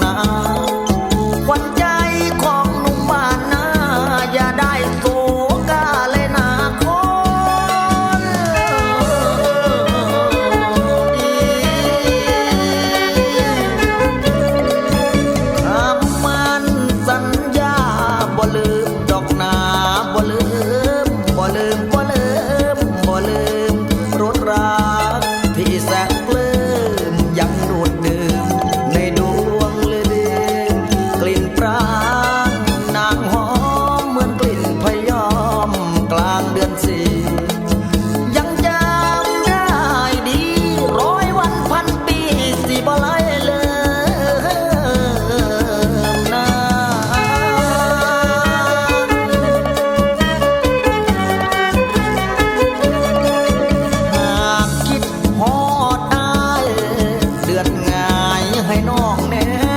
那。 ให้น้องแน่